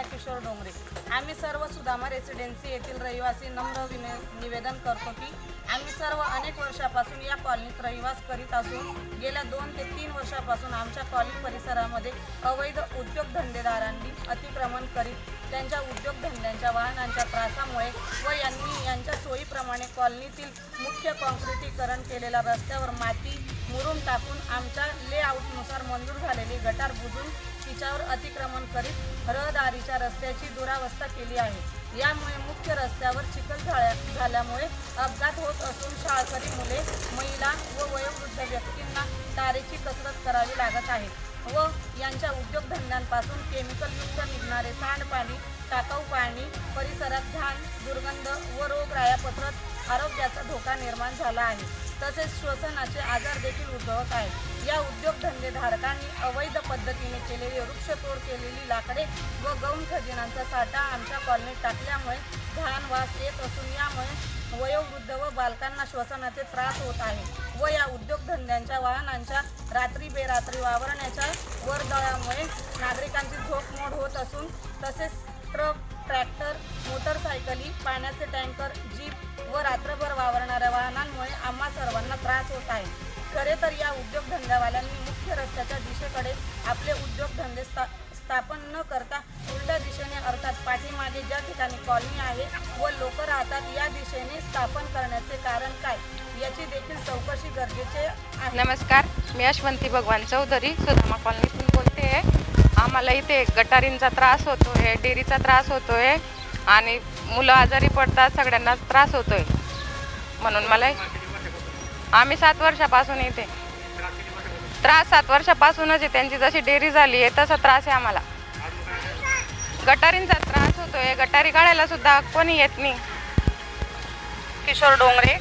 अनिता किशोर डोंगरे. आम्ही सर्व सुदामा रेसिडेन्सी येथील रहिवासी नम्र विने निवेदन करतो की आम्ही सर्व अनेक वर्षापासून या कॉलनीत रहिवास करीत असून गेल्या दोन ते तीन वर्षापासून आमच्या कॉलनी परिसरामध्ये अवैध उद्योगधंदेदारांनी अतिक्रमण करीत त्यांच्या उद्योगधंद्यांच्या वाहनांच्या त्रासामुळे व यांनी यांच्या सोयीप्रमाणे कॉलनीतील मुख्य कॉन्क्रिटीकरण केलेल्या रस्त्यावर माती मुरुम टाकून आमच्या लेआउटनुसार मंजूर झालेली गटार बुजून तिच्यावर अतिक्रमण करीत रहदारीच्या रस्त्याची दुरावस्था केली आहे. यामुळे मुख्य रस्त्यावर चिखल झाल्या झाल्यामुळे अपघात होत असून शाळकरी मुले महिला व वयोवृद्ध व्यक्तींना तारेची कसरत करावी लागत आहे. व यांच्या उद्योगधंद्यांपासून केमिकलयुक्त निघणारे सांडपाणी टाकाऊ पाणी परिसरात घाण दुर्गंध व रोगराया पसरत आरोग्याचा धोका निर्माण झाला आहे. तसेच श्वसनाचे आजार देखील उद्भवत आहेत. या उद्योगधंदेधारकांनी अवैध पद्धतीने केलेली वृक्षतोड केलेली लाकडे व गौण खजिनांचा साठा आमच्या कॉलनीत टाकल्यामुळे घाण वास येत असून यामुळे वयोवृद्ध व बालकांना श्वसनाचे त्रास होत आहे. व या उद्योगधंद्यांच्या वाहनांच्या रात्री बेरात्री वावरण्याच्या वर्दळामुळे नागरिकांची झोप मोड होत असून तसेच ट्रक ट्रॅक्टर मोटरसायकली पाण्याचे टँकर जीप व रात्रभर वावरणाऱ्या वाहनांमुळे आम्हा सर्वांना त्रास होत आहे. खरे तर या उद्योगधंद्यावाल्यांनी मुख्य रस्त्याच्या दिशेकडे आपले उद्योगधंदे स्था स्थापन न करता उलट दिशेने अर्थात पाठीमागे ज्या ठिकाणी कॉलनी आहे व लोक राहतात या दिशेने स्थापन करण्याचे कारण काय? याची देखील चौकशी गरजेचे आहे. नमस्कार मी यशवंती भगवान चौधरी सुदामा कॉलनीतून बोलते आहे. आम्हाला इथे गटारींचा त्रास होतो आहे डेअरीचा त्रास होतो आहे आणि मुलं आजारी पडतात सगळ्यांना त्रास होतो आहे म्हणून मला आम्ही सात वर्षापासून इथे त्रास सात वर्षापासूनच आहे. त्यांची जशी डेअरी झाली आहे तसा त्रास आहे आम्हाला. गटारींचा त्रास होतो आहे गटारी काढायला सुद्धा कोणी येत नाही. किशोर डोंगरे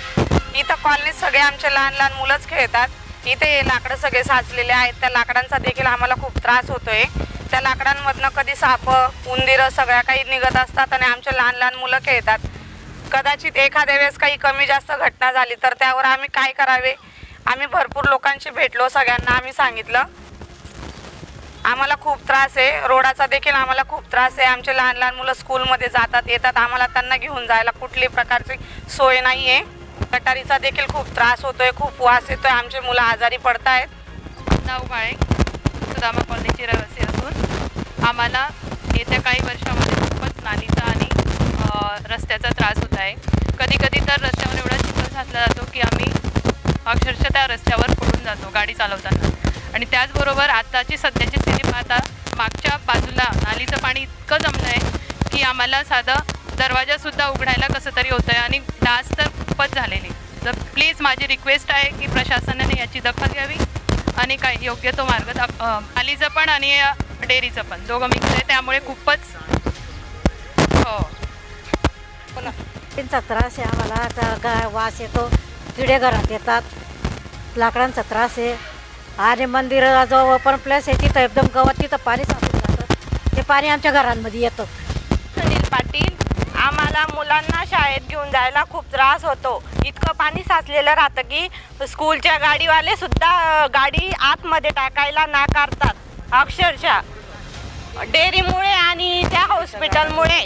इथं कॉलनीत सगळे आमचे लहान लहान मुलंच खेळतात. इथे हे लाकडं सगळे साचलेले आहेत. त्या लाकडांचा देखील आम्हाला खूप त्रास होतोय. त्या लाकडांमधनं कधी साप उंदीर सगळ्या काही निघत असतात आणि आमचे लहान लहान मुलं खेळतात. कदाचित एखाद्या वेळेस काही कमी जास्त घटना झाली तर त्यावर आम्ही काय करावे? आम्ही भरपूर लोकांशी भेटलो सगळ्यांना आम्ही सांगितलं. आम्हाला खूप त्रास आहे. रोडाचा देखील आम्हाला खूप त्रास आहे. आमचे लहान लहान मुलं स्कूलमध्ये जातात येतात. आम्हाला त्यांना घेऊन जायला कुठली प्रकारची सोय नाही आहे गटारीचा देखील खूप त्रास होतोय खूप वास येतोय. आमचे मुलं आजारी पडतायत. नाव माळे सुदामा कॉलनीची रहिवासी असून आम्हाला येत्या काही वर्षामध्ये खूपच नालीचा आणि अ, रस्त्याचा त्रास होत आहे कधी कधी तर रस्त्यावर एवढा चिखल साचला जातो की आम्ही अक्षरशः त्या रस्त्यावर पडून जातो गाडी चालवताना. आणि त्याचबरोबर आताची सध्याची स्थिती पाहता मागच्या बाजूला नालीचं पाणी इतकं जमलं आहे की आम्हाला साधं दरवाजासुद्धा उघडायला कसं तरी होतं आहे आणि डास तर खूपच झालेली. तर प्लीज माझी रिक्वेस्ट आहे की प्रशासनाने याची दखल घ्यावी आणि काय योग्य तो मार्ग दाख नालीचं पण आणि डेअरीचं पण. दोघं मिक्स आहे त्यामुळे खूपच हो. त्यांचा त्रास आहे आम्हाला. आता गा वास येतो. किडे घरात येतात. लाकडांचा त्रास आहे. आणि मंदिराजवळ ओपन प्लेस आहे तिथं एकदम गवत तिथं पाणी साचून जातं. ते पाणी आमच्या घरांमध्ये येतं. सुनील पाटील आम्हाला मुलांना शाळेत घेऊन जायला खूप त्रास होतो. इतकं पाणी साचलेलं राहतं की स्कूलच्या गाडीवाले सुद्धा गाडी आतमध्ये टाकायला नाकारतात. अक्षरशः. डेअरीमुळे आणि त्या हॉस्पिटलमुळे.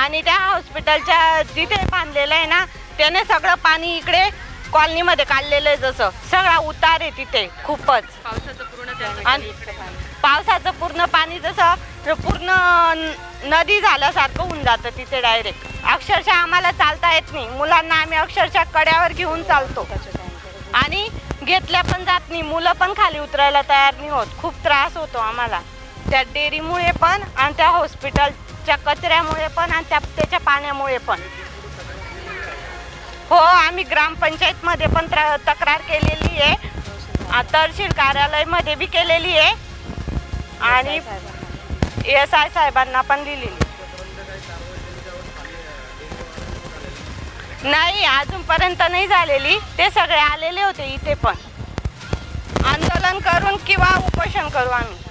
आणि त्या हॉस्पिटलच्या जिथे बांधलेलं आहे ना त्याने सगळं पाणी इकडे कॉलनीमध्ये काढलेलं आहे जसं. सगळा उतार आहे तिथे खूपच. पावसाचं पूर्ण आणि पावसाचं पूर्ण पाणी जसं पूर्ण न- नदी झाल्यासारखं होऊन जातं तिथे डायरेक्ट अक्षरशः आम्हाला चालता येत नाही. मुलांना आम्ही अक्षरशः कड्यावर घेऊन चालतो. आणि घेतल्या पण जात नाही. मुलं पण खाली उतरायला तयार नाही होत. खूप त्रास होतो आम्हाला. त्या डेअरीमुळे पण आणि त्या हॉस्पिटलच्या कचऱ्यामुळे पण आणि त्या त्याच्या पाण्यामुळे पण. हो आम्ही ग्रामपंचायतमध्ये पण त्र- तक्रार केलेली आहे. आ, तहसील कार्यालयमध्ये बी केलेली आहे. आणि एस आय साहेबांना पण लिहिलेली नाही अजूनपर्यंत नाही झालेली. ते सगळे आलेले होते इथे पण. आंदोलन करून किंवा उपोषण करू आम्ही.